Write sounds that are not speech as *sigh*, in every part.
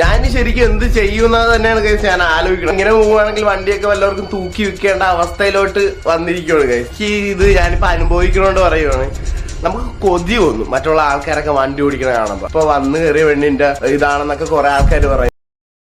ഞാൻ ശരിക്കും എന്ത് ചെയ്യുന്നത് തന്നെയാണ് കഴിച്ച് ഞാൻ ആലോചിക്കണം ഇങ്ങനെ പോവുകയാണെങ്കിൽ വണ്ടിയൊക്കെ വല്ലവർക്കും തൂക്കി വിൽക്കേണ്ട അവസ്ഥയിലോട്ട് വന്നിരിക്കുകയാണ് കഴിച്ച് ഇത് ഞാനിപ്പോ അനുഭവിക്കണോണ്ട് പറയുവാണ്. നമുക്ക് കൊതി തോന്നും മറ്റുള്ള ആൾക്കാരൊക്കെ വണ്ടി ഓടിക്കണ കാണുമ്പോ. അപ്പൊ വന്ന് കയറിയ പെണ്ണിന്റെ ഇതാണെന്നൊക്കെ കുറെ ആൾക്കാർ പറയും.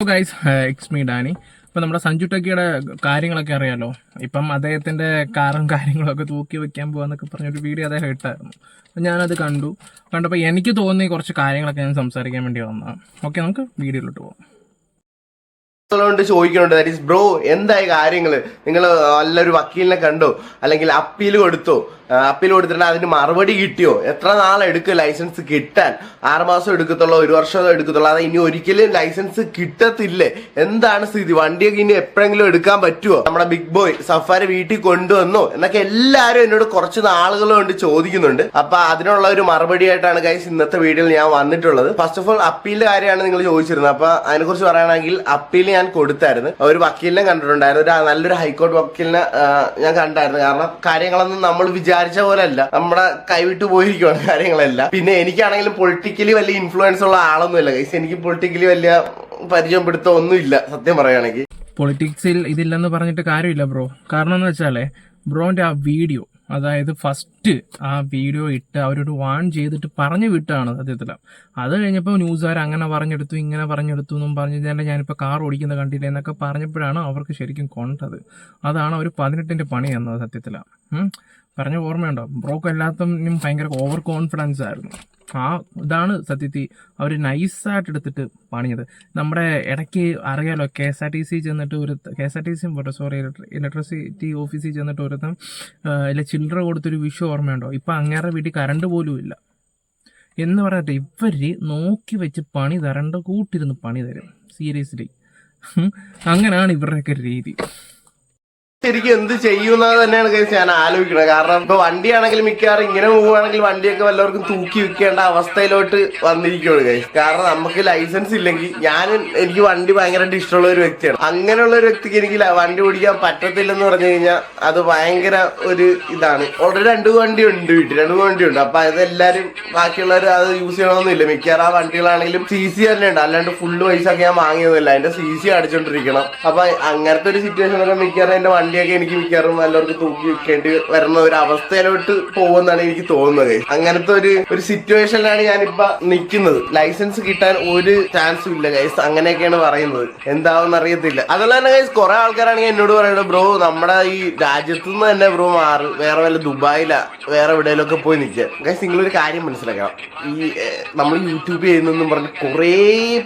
ഗൈസ് എക്സ് മീ ഡാനി ഇപ്പം നമ്മുടെ സഞ്ജു ടെക്കിയുടെ കാര്യങ്ങളൊക്കെ അറിയാലോ? ഇപ്പം അദ്ദേഹത്തിന്റെ കാറും കാര്യങ്ങളൊക്കെ തൂക്കി വെക്കാൻ പോകാന്നൊക്കെ പറഞ്ഞൊരു വീഡിയോ അദ്ദേഹം ഇട്ടായിരുന്നു. അപ്പം ഞാനത് കണ്ടു. കണ്ടപ്പോൾ എനിക്ക് തോന്നി കുറച്ച് കാര്യങ്ങളൊക്കെ ഞാൻ സംസാരിക്കാൻ വേണ്ടി വന്നതാണ് ഓക്കെ നമുക്ക് വീഡിയോയിലോട്ട് പോകാം ോട് ചോദിക്കുന്നുണ്ട്. ദാറ്റ് ഈസ് ബ്രോ എന്തായി കാര്യങ്ങൾ? നിങ്ങൾ നല്ലൊരു വക്കീലിനെ കണ്ടോ? അല്ലെങ്കിൽ അപ്പീൽ കൊടുത്തോ? അപ്പീൽ കൊടുത്തിട്ട് അതിന് മറുപടി കിട്ടിയോ? എത്ര നാളെടുക്കും ലൈസൻസ് കിട്ടാൻ? ആറുമാസം എടുക്കത്തുള്ളൂ ഒരു വർഷം എടുക്കത്തുള്ളൂ. അത് ഇനി ഒരിക്കലും ലൈസൻസ് കിട്ടത്തില്ലേ? എന്താണ് സ്ഥിതി? വണ്ടിയൊക്കെ ഇനി എപ്പോഴെങ്കിലും എടുക്കാൻ പറ്റുമോ നമ്മുടെ ബിഗ് ബോയ് സഫാരി വീട്ടിൽ കൊണ്ടുവന്നോ എന്നൊക്കെ എല്ലാവരും എന്നോട് കുറച്ച് നാളുകൾ കൊണ്ട് ചോദിക്കുന്നുണ്ട്. അപ്പൊ അതിനുള്ള ഒരു മറുപടി ആയിട്ടാണ് ഗൈസ് ഇന്നത്തെ വീഡിയോയിൽ ഞാൻ വന്നിട്ടുള്ളത്. ഫസ്റ്റ് ഓഫ് ഓൾ അപ്പീലിന്റെ കാര്യമാണ് നിങ്ങൾ ചോദിച്ചിരുന്നത്. അപ്പൊ അതിനെക്കുറിച്ച് പറയുകയാണെങ്കിൽ അപ്പീൽ ഞാൻ കൊടുത്തായിരുന്നു. ഒരു വക്കീലിനെ കണ്ടിട്ടുണ്ടായിരുന്നു. ഒരു നല്ലൊരു ഹൈക്കോടതി വക്കീലിനെ ഞാൻ കണ്ടായിരുന്നു. കാരണം കാര്യങ്ങളൊന്നും നമ്മൾ വിചാരിച്ച പോലെ അല്ല നമ്മുടെ കൈവിട്ടു പോയിരിക്കുവാണ് കാര്യങ്ങളെല്ലാം. പിന്നെ എനിക്കാണെങ്കിലും പൊളിറ്റിക്കലി വലിയ ഇൻഫ്ലുവൻസ് ഉള്ള ആളൊന്നുമില്ല. ഗൈസ് എനിക്ക് പൊളിറ്റിക്കലി വലിയ പരിചയം പിടുത്തം ഒന്നുമില്ല സത്യം പറയുകയാണെങ്കിൽ. പൊളിറ്റിക്സിൽ ഇതില്ലെന്ന് പറഞ്ഞിട്ട് കാര്യമില്ല ബ്രോ കാരണം എന്ന് വെച്ചാലേ ബ്രോന്റെ ആ വീഡിയോ അതായത് ഫസ്റ്റ് ആ വീഡിയോ ഇട്ട് അവരോട് വാൺ ചെയ്തിട്ട് പറഞ്ഞു വിട്ടാണ് സത്യത്തിൽ അത് കഴിഞ്ഞപ്പോൾ ന്യൂസുകാർ അങ്ങനെ പറഞ്ഞെടുത്തു ഇങ്ങനെ പറഞ്ഞെടുത്തു എന്നും പറഞ്ഞു തന്നെ ഞാനിപ്പോൾ കാർ ഓടിക്കുന്ന കണ്ടില്ല എന്നൊക്കെ പറഞ്ഞപ്പോഴാണ് അവർക്ക് ശരിക്കും കൊണ്ടത്. അതാണ് അവർ പതിനെട്ടിന്റെ പണി എന്നത് സത്യത്തിൽ പറഞ്ഞ ഓർമ്മയുണ്ടോ? ബ്രോക്ക് എല്ലാത്തിനും ഭയങ്കര ഓവർ കോൺഫിഡൻസ് ആയിരുന്നു. ആ ഇതാണ് സത്യത്തിൽ അവർ നൈസായിട്ട് എടുത്തിട്ട് പണിയത് നമ്മുടെ ഇടയ്ക്ക് അറിയാലോ K S R T C ചെന്നിട്ട് ഒരു കെ എസ് ആർ ടി സിയും പോട്ടെ സോറി ഇലക്ട്രിസിറ്റി ഓഫീസിൽ ചെന്നിട്ട് ഒരുത്തം ഇല്ല ചില്ലറ കൊടുത്തൊരു വിഷു ഓർമ്മയുണ്ടോ? ഇപ്പം അങ്ങേറെ വീട്ടിൽ കറണ്ട് പോലും ഇല്ല. എന്ന് പറഞ്ഞിട്ട് ഇവർ നോക്കി വെച്ച് പണി തരണ്ട കൂട്ടിരുന്ന് പണി തരും. സീരിയസ്ലി അങ്ങനെയാണ് ഇവരുടെയൊക്കെ രീതി. ശരിക്കും എന്ത് ചെയ്യുന്നത് തന്നെയാണ് കേസ് ഞാൻ ആലോചിക്കുന്നത് കാരണം ഇപ്പൊ വണ്ടിയാണെങ്കിൽ മിക്കവാറും ഇങ്ങനെ പോവുകയാണെങ്കിൽ വണ്ടിയൊക്കെ വല്ലവർക്കും തൂക്കി വിൽക്കേണ്ട അവസ്ഥയിലോട്ട് വന്നിരിക്കുകയാണ് കേസ് കാരണം നമുക്ക് ലൈസൻസ് ഇല്ലെങ്കിൽ ഞാൻ എനിക്ക് വണ്ടി ഭയങ്കരമായിട്ട് ഇഷ്ടമുള്ള ഒരു വ്യക്തിയാണ്. അങ്ങനെയുള്ള ഒരു വ്യക്തിക്ക് എനിക്ക് വണ്ടി ഓടിക്കാൻ പറ്റത്തില്ലെന്ന് പറഞ്ഞു കഴിഞ്ഞാൽ അത് ഭയങ്കര ഒരു ഇതാണ്. ഓൾറെഡി രണ്ട് വണ്ടി ഉണ്ട് വീട്ടിൽ. രണ്ട് വണ്ടി ഉണ്ട്. അപ്പൊ അത് എല്ലാരും ബാക്കിയുള്ളവർ അത് യൂസ് ചെയ്യണമെന്നില്ല മിക്കവാറും ആ വണ്ടികളാണെങ്കിലും സി സി തന്നെ ഉണ്ട്. അല്ലാണ്ട് ഫുള്ള് പൈസ ഒക്കെ ഞാൻ വാങ്ങിയതല്ല. അതിന്റെ സി സി അടിച്ചോണ്ടിരിക്കണം. അപ്പൊ അങ്ങനത്തെ ഒരു സിറ്റുവേഷനൊക്കെ മിക്കവാറും എന്റെ വണ്ടിയൊക്കെ എനിക്ക് മിക്കവാറും എല്ലാവർക്കും തൂക്കി വിൽക്കേണ്ടി വരുന്ന ഒരു അവസ്ഥയിലോട്ട് പോകുമെന്നാണ് എനിക്ക് തോന്നുന്നത്. അങ്ങനത്തെ ഒരു ഒരു സിറ്റുവേഷനിലാണ് ഞാനിപ്പോ നിൽക്കുന്നത് ലൈസൻസ് കിട്ടാൻ ഒരു ചാൻസും ഇല്ല ഗൈസ് അങ്ങനെയൊക്കെയാണ് പറയുന്നത്. എന്താവെന്ന് അറിയത്തില്ല. അതുപോലെ തന്നെ ഗൈസ് കുറെ ആൾക്കാരാണെങ്കിൽ എന്നോട് പറയുന്നത് ബ്രോ നമ്മുടെ ഈ രാജ്യത്തു നിന്ന് തന്നെ ബ്രോ മാറി. വേറെ വല്ല ദുബായിലാ വേറെ എവിടെയെങ്കിലുമൊക്കെ പോയി നിൽക്കുക ഗൈസ് നിങ്ങളൊരു കാര്യം മനസ്സിലാക്കണം. ഈ നമ്മൾ യൂട്യൂബ് ചെയ്യുന്നെന്നും പറഞ്ഞ് കുറേ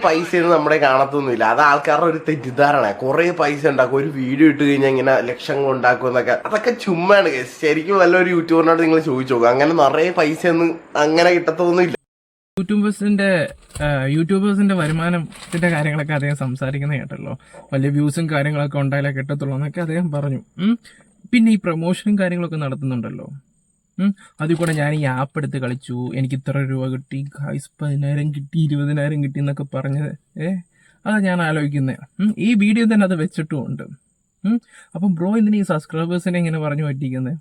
പൈസയൊന്നും നമ്മുടെ കാണത്തൊന്നുമില്ല. അത് ആൾക്കാരുടെ ഒരു തെറ്റിദ്ധാരണ കുറേ പൈസ ഉണ്ടാക്കും. ഒരു വീഡിയോ ഇട്ട് കഴിഞ്ഞാൽ ഇങ്ങനെ ലക്ഷങ്ങൾ ഉണ്ടാക്കുമെന്നൊക്കെ അതൊക്കെ ചുമ്മാണ് ഗൈസ് ശരിക്കും നല്ലൊരു യൂട്യൂബറിനോട് നിങ്ങൾ ചോദിച്ചു നോക്കുക അങ്ങനെ നിറയെ പൈസ ഒന്നും അങ്ങനെ കിട്ടത്തൊന്നുമില്ല യൂട്യൂബേഴ്സിന്റെ യൂട്യൂബേഴ്സിന്റെ വരുമാനത്തിന്റെ കാര്യങ്ങളൊക്കെ അദ്ദേഹം സംസാരിക്കുന്ന കേട്ടല്ലോ. വലിയ വ്യൂസും കാര്യങ്ങളൊക്കെ ഉണ്ടായാലേ കിട്ടത്തുള്ളൂ എന്നൊക്കെ അദ്ദേഹം പറഞ്ഞു. പിന്നെ ഈ പ്രൊമോഷനും കാര്യങ്ങളൊക്കെ നടത്തുന്നുണ്ടല്ലോ. അതിൽ കൂടെ ഞാൻ ഈ ആപ്പ് എടുത്ത് കളിച്ചു. എനിക്ക് ഇത്ര രൂപ കിട്ടി. ഗായ്സ് പതിനായിരം കിട്ടി ഇരുപതിനായിരം കിട്ടി എന്നൊക്കെ പറഞ്ഞത് ഏ അതാ ഞാൻ ആലോചിക്കുന്നത് ഈ വീഡിയോ തന്നെ അത് വെച്ചിട്ടുമുണ്ട്. അപ്പം ബ്രോ എന്തിനാ ഈ സബ്സ്ക്രൈബേഴ്സിനെ ഇങ്ങനെ പറഞ്ഞു പറ്റിക്കുന്നത്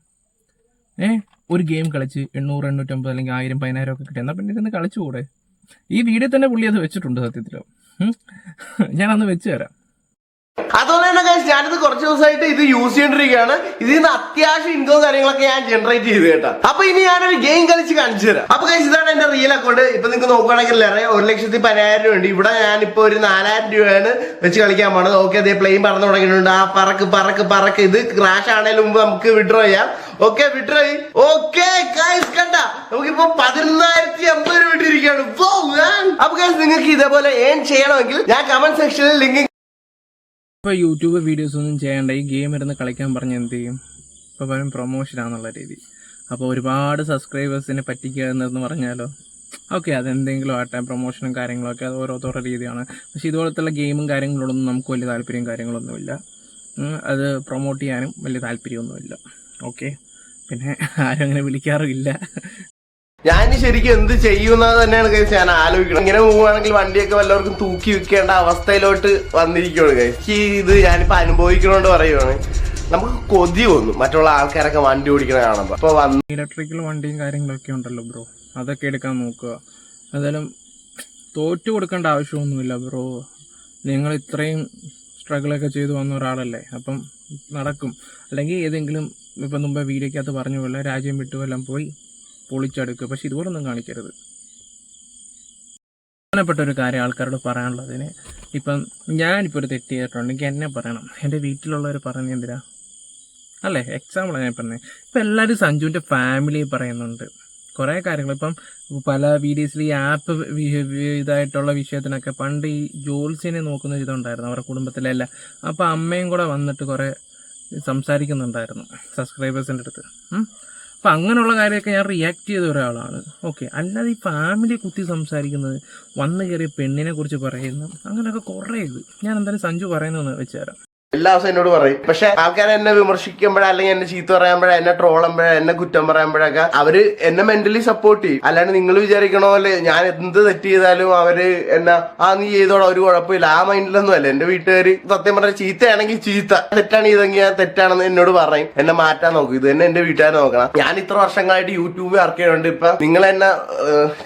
ഏ? ഒരു ഗെയിം കളിച്ച് എണ്ണൂറ് എണ്ണൂറ്റമ്പത് അല്ലെങ്കിൽ ആയിരം പതിനായിരം ഒക്കെ കിട്ടി. എന്നാൽ പിന്നെ ഇരുന്ന് കളിച്ചുകൂടെ? ഈ വീഡിയോ തന്നെ പുള്ളി അത് വെച്ചിട്ടുണ്ട് സത്യത്തിലോ. ഞാനന്ന് ഞാൻ അന്ന് വെച്ച് തരാം. അതുപോലെ തന്നെ ഗൈസ് ഞാനിത് കുറച്ച് ദിവസമായിട്ട് ഇത് യൂസ് ചെയ്തിരിക്കുകയാണ് ഇതിൽ നിന്ന് അത്യാവശ്യം ഇൻകം കാര്യങ്ങളൊക്കെ ഞാൻ ജനറേറ്റ് ചെയ്ത് കേട്ടോ. അപ്പൊ ഇനി ഞാനൊരു ഗെയിം കളിച്ച് കാണിച്ചു തരാം. അപ്പൊ ഗൈസ് ഇതാണ് എന്റെ റിയൽ അക്കൗണ്ട് ഇപ്പൊ നിങ്ങൾക്ക് നോക്കുകയാണെങ്കിൽ അറിയാം ഒരു ലക്ഷത്തി പതിനായിരം രൂപ ഉണ്ട് ഇവിടെ ഞാൻ ഞാനിപ്പോ ഒരു നാലായിരം രൂപയാണ് വെച്ച് കളിക്കാൻ പോണത്. ഓക്കെ അതേ പ്ലെയിൻ പറന്നു തുടങ്ങിയിട്ടുണ്ട്. ആ പറക്ക് പറക്ക് പറക്ക്. ഇത് ക്രാഷ് ആണേലും മുമ്പ് നമുക്ക് വിഡ്രോ ചെയ്യാം. ഓക്കെ വിഡ്രോ ഓക്കെ ഗൈസ് കണ്ട. നമുക്കിപ്പോ പതിനൊന്നായിരത്തി അമ്പത് രൂപ ഇട്ടിരിക്കുകയാണ്. അപ്പൊ ഗൈസ് നിങ്ങൾക്ക് ഇതേപോലെ ഏൺ ചെയ്യണമെങ്കിൽ ഞാൻ കമന്റ് സെക്ഷനിൽ ലിങ്ക് ഇപ്പോൾ യൂട്യൂബ് വീഡിയോസ് ഒന്നും ചെയ്യേണ്ട. ഈ ഗെയിം ഇരുന്ന് കളിക്കാൻ പറഞ്ഞ് എന്ത് ചെയ്യും? ഇപ്പോൾ പലരും പ്രൊമോഷനാണെന്നുള്ള രീതി. അപ്പോൾ ഒരുപാട് സബ്സ്ക്രൈബേഴ്സിനെ പറ്റിക്കുക എന്നു പറഞ്ഞാലോ? ഓക്കെ അതെന്തെങ്കിലും ആട്ടെ പ്രൊമോഷനും കാര്യങ്ങളൊക്കെ അത് ഓരോരുത്തരുടെ രീതിയാണ്. പക്ഷേ ഇതുപോലത്തെ ഗെയിമും കാര്യങ്ങളോടൊന്നും നമുക്ക് വലിയ താല്പര്യം കാര്യങ്ങളൊന്നുമില്ല. അത് പ്രൊമോട്ട് ചെയ്യാനും വലിയ താല്പര്യമൊന്നുമില്ല. ഓക്കെ പിന്നെ ആരും അങ്ങനെ വിളിക്കാറുമില്ല. ഞാൻ ശരിക്കും എന്ത് ചെയ്യുന്ന തന്നെയാണ് കഴിച്ച് ഞാൻ ആലോചിക്കണം ഇങ്ങനെ പോവുകയാണെങ്കിൽ വണ്ടിയൊക്കെ വല്ലവർക്കും തൂക്കി വെക്കേണ്ട അവസ്ഥയിലോട്ട് വന്നിരിക്കുകയാണ് കഴിച്ച് ഇത് ഞാനിപ്പോ അനുഭവിക്കണോണ്ട് പറയുവാണ്. നമുക്ക് കൊതി തോന്നും മറ്റുള്ള ആൾക്കാരൊക്കെ വണ്ടി ഓടിക്കണ കാണുമ്പോ. അപ്പൊ വന്ന് ഇലക്ട്രിക്കൽ വണ്ടിയും കാര്യങ്ങളൊക്കെ ഉണ്ടല്ലോ ബ്രോ. അതൊക്കെ എടുക്കാൻ നോക്കുക. എന്തായാലും തോറ്റു കൊടുക്കേണ്ട ആവശ്യമൊന്നുമില്ല ബ്രോ. നിങ്ങൾ ഇത്രയും സ്ട്രഗിളൊക്കെ ചെയ്തു വന്ന ഒരാളല്ലേ. അപ്പം നടക്കും. അല്ലെങ്കിൽ ഏതെങ്കിലും ഇപ്പം മുമ്പേ വീഡിയോക്കകത്ത് പറഞ്ഞു പോലെ രാജ്യം വിട്ടുവെല്ലാം പോയി. പൊളിച്ചെടുക്കുക. പക്ഷെ ഇതുപോലൊന്നും കാണിക്കരുത്. പ്രധാനപ്പെട്ട ഒരു കാര്യം ആൾക്കാരോട് പറയാനുള്ളതിന് ഇപ്പം ഞാനിപ്പോൾ ഒരു തെറ്റ് ചെയ്തിട്ടുണ്ടെങ്കിൽ എന്നെ പറയണം. എന്റെ വീട്ടിലുള്ളവർ പറഞ്ഞ എന്തിനാ? അല്ലേ? എക്സാമ്പിളാണ് ഞാൻ പറഞ്ഞത് ഇപ്പം എല്ലാവരും സഞ്ജുവിന്റെ ഫാമിലി പറയുന്നുണ്ട്. കുറേ കാര്യങ്ങൾ. ഇപ്പം പല വീഡിയോസിൽ ഈ ആപ്പ് ഇതായിട്ടുള്ള വിഷയത്തിനൊക്കെ പണ്ട് ഈ ജോൽസിനെ നോക്കുന്ന ഇതുണ്ടായിരുന്നു. അവരുടെ കുടുംബത്തിലെല്ലാം അപ്പോൾ അമ്മയും കൂടെ വന്നിട്ട് കുറേ സംസാരിക്കുന്നുണ്ടായിരുന്നു. സബ്സ്ക്രൈബേഴ്സിന്റെ അടുത്ത്. അപ്പം അങ്ങനെയുള്ള കാര്യമൊക്കെ ഞാൻ റിയാക്ട് ചെയ്ത ഒരാളാണ്. ഓക്കെ അല്ലാതെ ഈ ഫാമിലി കുത്തി സംസാരിക്കുന്നത് വന്നു കയറിയ പെണ്ണിനെ കുറിച്ച് പറയുന്നു അങ്ങനെയൊക്കെ കുറേ ഇത്. ഞാൻ എന്തായാലും സഞ്ജു പറയുന്നതെന്ന് വെച്ചുതരാം എല്ലാ ദിവസവും എന്നോട് പറയും. പക്ഷെ ആൾക്കാർ എന്നെ വിമർശിക്കുമ്പോഴോ അല്ലെങ്കിൽ എന്നെ ചീത്ത പറയുമ്പോഴോ എന്നെ ട്രോളുമ്പോഴോ എന്നെ കുറ്റം പറയുമ്പോഴൊക്കെ അവർ എന്നെ മെന്റലി സപ്പോർട്ട് ചെയ്യും. അല്ലാണ്ട് നിങ്ങൾ വിചാരിക്കണ പോലെ ഞാൻ എന്ത് തെറ്റ് ചെയ്താലും അവർ എന്നാ ആ നീ ചെയ്തോളാം ഒരു കുഴപ്പമില്ല. ആ മൈൻഡിലൊന്നും അല്ല. എന്റെ വീട്ടുകാര് സത്യം പറഞ്ഞ ചീത്തയാണെങ്കിൽ ചീത്ത. തെറ്റാണ് ചെയ്തെങ്കിൽ ഞാൻ തെറ്റാണെന്ന് എന്നോട് പറയും. എന്നെ മാറ്റാൻ നോക്കും. ഇത് തന്നെ എന്റെ വീട്ടുകാരെ നോക്കണം. ഞാൻ ഇത്ര വർഷങ്ങളായിട്ട് യൂട്യൂബ് വർക്ക് ചെയ്യുന്നുണ്ട് ഇപ്പൊ നിങ്ങൾ എന്നെ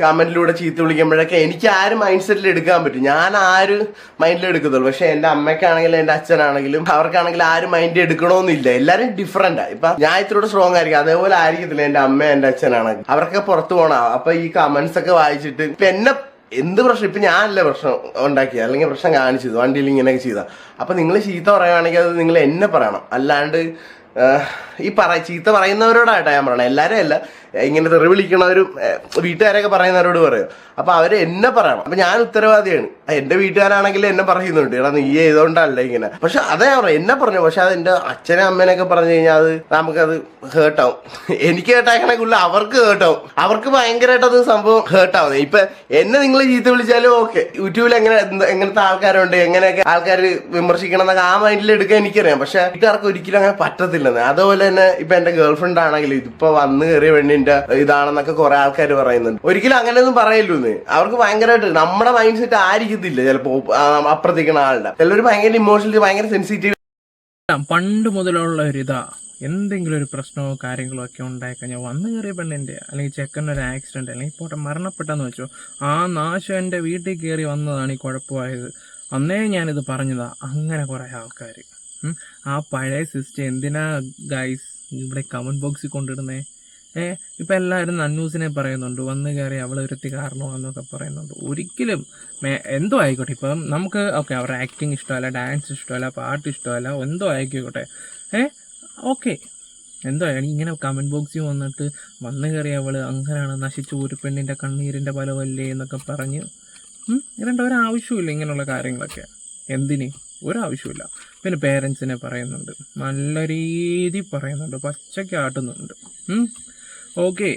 കമന്റിലൂടെ ചീത്ത വിളിക്കുമ്പോഴൊക്കെ എനിക്ക് ആര് മൈൻഡ് സെറ്റിൽ എടുക്കാൻ പറ്റും. ഞാൻ ആര് മൈൻഡിൽ എടുക്കത്തുള്ളൂ. പക്ഷെ എന്റെ അമ്മയ്ക്കാണെങ്കിലും എന്റെ അച്ഛനാണെങ്കിലും അവർക്കാണെങ്കിലും ആരും മൈൻഡ് എടുക്കണമെന്നില്ല എല്ലാരും ഡിഫറെന്റാ ഇപ്പൊ ഞാൻ ഇത്തിരി സ്ട്രോങ് ആയിരിക്കും. അതേപോലെ ആയിരിക്കത്തില്ല എന്റെ അമ്മ എന്റെ അച്ഛനാണെങ്കിൽ. അവരൊക്കെ പുറത്തു പോണ. അപ്പൊ ഈ കമന്റ്സ് ഒക്കെ വായിച്ചിട്ട് ഇപ്പൊ എന്നെ എന്ത് പ്രശ്നം? ഇപ്പൊ ഞാനല്ല പ്രശ്നം ഉണ്ടാക്കിയ? അല്ലെങ്കിൽ പ്രശ്നം കാണിച്ചത് വണ്ടിയിൽ ഇങ്ങനെയൊക്കെ ചെയ്ത. അപ്പൊ നിങ്ങൾ ചീത്ത പറയുകയാണെങ്കിൽ അത് നിങ്ങൾ എന്നെ പറയണം. അല്ലാണ്ട് ഈ പറ ചീത്ത പറയുന്നവരോടായിട്ടാ ഞാൻ പറയണം. എല്ലാരും അല്ല ഇങ്ങനെ തെറി വിളിക്കണവരും വീട്ടുകാരൊക്കെ പറയുന്നവരോട് പറയും. അപ്പൊ അവർ എന്നെ പറയണം. അപ്പൊ ഞാൻ ഉത്തരവാദിയാണ്. എന്റെ വീട്ടുകാരാണെങ്കിൽ എന്നെ പറയുന്നുണ്ട് എടാ നീ ചെയ്തോണ്ടല്ല ഇങ്ങനെ? പക്ഷെ അതേ പറയാം എന്നെ പറഞ്ഞു പക്ഷെ അത് എന്റെ അച്ഛനും അമ്മേനൊക്കെ പറഞ്ഞു കഴിഞ്ഞാൽ അത് നമുക്കത് ഹേർട്ടാവും *laughs* എനിക്ക് ഹേർട്ടാക്കണമെങ്കിൽ അവർക്ക് ഹേർട്ടാവും അവർക്ക് ഭയങ്കരമായിട്ട് അത് സംഭവം ഹേർട്ടാവുന്നത് ഇപ്പൊ എന്നെ നിങ്ങൾ ചീത്ത വിളിച്ചാലും ഓക്കെ യൂട്യൂബിൽ എങ്ങനെ എങ്ങനത്തെ ആൾക്കാരുണ്ട് എങ്ങനെയൊക്കെ ആൾക്കാർ വിമർശിക്കണം എന്നൊക്കെ ആ മൈൻഡിൽ എടുക്കാൻ എനിക്കറിയാം. പക്ഷെ വീട്ടുകാർക്ക് ഒരിക്കലും അങ്ങനെ പറ്റത്തില്ലെന്ന്. അതുപോലെ തന്നെ ഇപ്പൊ എന്റെ ഗേൾഫ്രണ്ട് ആണെങ്കിലും ഇതിപ്പോ വന്ന് കയറിയ പെണ്ണിന്റെ ഇതാണെന്നൊക്കെ കുറെ ആൾക്കാർ പറയുന്നുണ്ട്. ഒരിക്കലും അങ്ങനെയൊന്നും പറയല്ലൂന്ന്. അവർക്ക് ഭയങ്കരമായിട്ട് നമ്മുടെ മൈൻഡ് സെറ്റ് ആയിരിക്കത്തില്ല ചിലപ്പോ ആ, അപ്പുറത്തേക്കുന്ന ആളുടെ. ചിലവര് ഭയങ്കര ഇമോഷണലി ഭയങ്കര സെൻസിറ്റീവ് പണ്ട് മുതലുള്ള ഒരു ഇതാ. എന്തെങ്കിലും ഒരു പ്രശ്നമോ കാര്യങ്ങളോ ഒക്കെ ഉണ്ടായി ഉണ്ടായിക്കഴിഞ്ഞാൽ വന്നു കയറിയ പെണ്ണിന്റെ അല്ലെങ്കിൽ ചെക്കന്റെ ഒരു ആക്സിഡന്റ് അല്ലെങ്കിൽ പോട്ടെ മരണപ്പെട്ടെന്ന് വെച്ചോ ആ നാശം എന്റെ വീട്ടിൽ കയറി വന്നതാണ് ഈ കുഴപ്പമായത്. അന്നേ ഞാനിത് പറഞ്ഞതാ. അങ്ങനെ കുറേ ആൾക്കാർ ആ പഴയ സിസ്റ്റം എന്തിനാ ഗൈസ് ഇവിടെ കമന്റ് ബോക്സിൽ കൊണ്ടിടുന്നേ? ഏ ഇപ്പം എല്ലാവരും നന്നൂസിനെ പറയുന്നുണ്ട് വന്നു കയറി അവൾ ഒരുത്തി കാരണമാണെന്നൊക്കെ പറയുന്നുണ്ട്. ഒരിക്കലും എന്തോ ആയിക്കോട്ടെ ഇപ്പം നമുക്ക് ഓക്കെ അവരുടെ ആക്ടിങ് ഇഷ്ടമല്ല ഡാൻസ് ഇഷ്ടമല്ല പാട്ട് ഇഷ്ടമല്ല എന്തോ ആയിക്കോട്ടെ. ഏ ഓക്കെ എന്തോ ഇങ്ങനെ കമന്റ് ബോക്സിൽ വന്നിട്ട് വന്നു കയറി അവൾ അങ്ങനെയാണ് നശിച്ചു ഒരു പെണ്ണിന്റെ കണ്ണീരിന്റെ ഫലമല്ലേ എന്നൊക്കെ പറഞ്ഞ് ഇരണ്ട ഒരു ഒരാവശ്യമില്ല ഇങ്ങനെയുള്ള കാര്യങ്ങളൊക്കെ. എന്തിന്? ഒരാവശ്യമില്ല പിന്നെ പേരൻസിനെ പറയുന്നുണ്ട് നല്ല രീതി പറയുന്നുണ്ട് പച്ചയ്ക്ക് ആട്ടുന്നുണ്ട് ഓക്കെ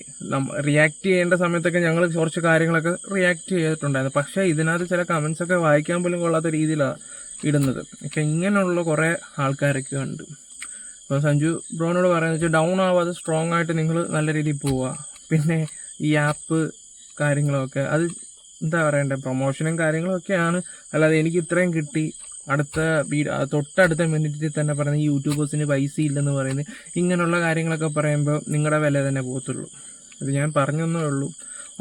റിയാക്ട് ചെയ്യേണ്ട സമയത്തൊക്കെ ഞങ്ങൾ കുറച്ച് കാര്യങ്ങളൊക്കെ റിയാക്ട് ചെയ്തിട്ടുണ്ടായിരുന്നു. പക്ഷേ ഇതിനകത്ത് ചില കമൻസ് ഒക്കെ വായിക്കാൻ പോലും കൊള്ളാത്ത രീതിയിലാണ് ഇടുന്നത്. ഇപ്പം ഇങ്ങനെയുള്ള കുറേ ആൾക്കാരൊക്കെ ഉണ്ട്. അപ്പോൾ സഞ്ജു ബ്രോനോട് പറയുന്നത് വെച്ചാൽ ഡൗൺ ആവാതെ സ്ട്രോങ് ആയിട്ട് നിങ്ങൾ നല്ല രീതിയിൽ പോവുക പിന്നെ ഈ ആപ്പ് കാര്യങ്ങളൊക്കെ അത് എന്താ പറയണ്ടേ പ്രൊമോഷനും കാര്യങ്ങളൊക്കെയാണ്. അല്ലാതെ എനിക്ക് ഇത്രയും കിട്ടി. അടുത്ത തൊട്ടടുത്ത മിനിറ്റിൽ തന്നെ പറയുന്നത് ഈ യൂട്യൂബേഴ്സിന് പൈസ ഇല്ലെന്ന് പറയുന്നത് ഇങ്ങനെയുള്ള കാര്യങ്ങളൊക്കെ പറയുമ്പോൾ നിങ്ങളുടെ വില തന്നെ പോകത്തുള്ളൂ. ഇത് ഞാൻ പറഞ്ഞൊന്നേ ഉള്ളൂ.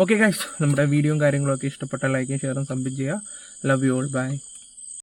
ഓക്കെ ഗൈസ് നമ്മുടെ വീഡിയോയും കാര്യങ്ങളൊക്കെ ഇഷ്ടപ്പെട്ട ലൈക്കും ഷെയറും സബ്മിറ്റ് ചെയ്യുക. Love you all by